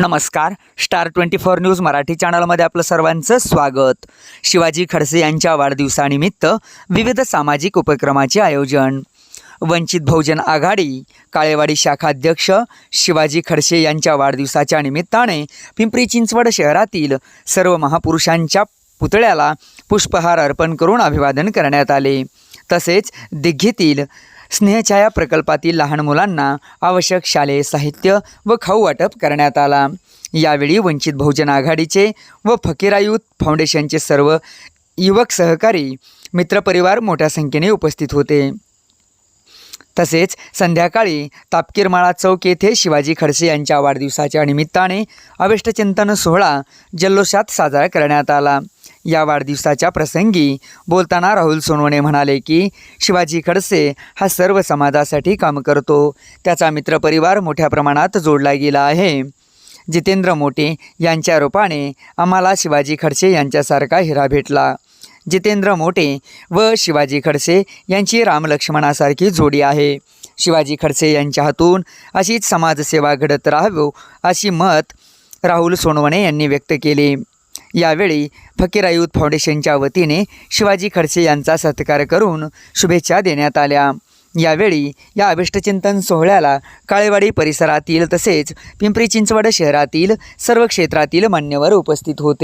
नमस्कार. Star twenty four news Marathi चॅनलमध्ये आपलं सर्वांचं स्वागत. शिवाजी खडसे यांच्या वाढदिवसानिमित्त विविध सामाजिक उपक्रमाचे आयोजन. वंचित बहुजन आघाडी काळेवाडी शाखाध्यक्ष शिवाजी खडसे यांच्या वाढदिवसाच्या निमित्ताने पिंपरी चिंचवड शहरातील सर्व महापुरुषांच्या पुतळ्याला पुष्पहार अर्पण करून अभिवादन करण्यात आले. तसेच दिघीतील स्नेहछाया प्रकल्पातील लहान मुलांना आवश्यक शालेय साहित्य व खाऊ वाटप करण्यात आला. यावेळी वंचित बहुजन आघाडीचे व फकीरायूथ फाउंडेशनचे सर्व युवक सहकारी मित्रपरिवार मोठ्या संख्येने उपस्थित होते. तसेच संध्याकाळी तापकीरमाळा चौक येथे शिवाजी खडसे यांच्या वाढदिवसाच्या निमित्ताने अविष्टचिंतन सोहळा जल्लोषात साजरा करण्यात आला. या वाढदिवसाच्या प्रसंगी बोलताना राहुल सोनवणे म्हणाले की शिवाजी खडसे हा सर्व समाजासाठी काम करतो. त्याचा मित्रपरिवार मोठ्या प्रमाणात जोडला गेला आहे. जितेंद्र मोटे यांच्या रूपाने आम्हाला शिवाजी खडसे यांच्यासारखा हिरा भेटला. जितेंद्र मोटे व शिवाजी खडसे यांची रामलक्ष्मणासारखी जोडी आहे. शिवाजी खडसे यांच्या हातून अशीच समाजसेवा घडत राहावं अशी मत राहुल सोनवणे यांनी व्यक्त केले. यावेळी फकीरायूथ फाउंडेशनच्या वतीने शिवाजी खडसे यांचा सत्कार करून शुभेच्छा देण्यात आल्या. यावेळी या अभिष्टचिंतन सोहळ्याला काळेवाडी परिसरातील तसेच पिंपरी चिंचवड शहरातील सर्व क्षेत्रातील मान्यवर उपस्थित होते.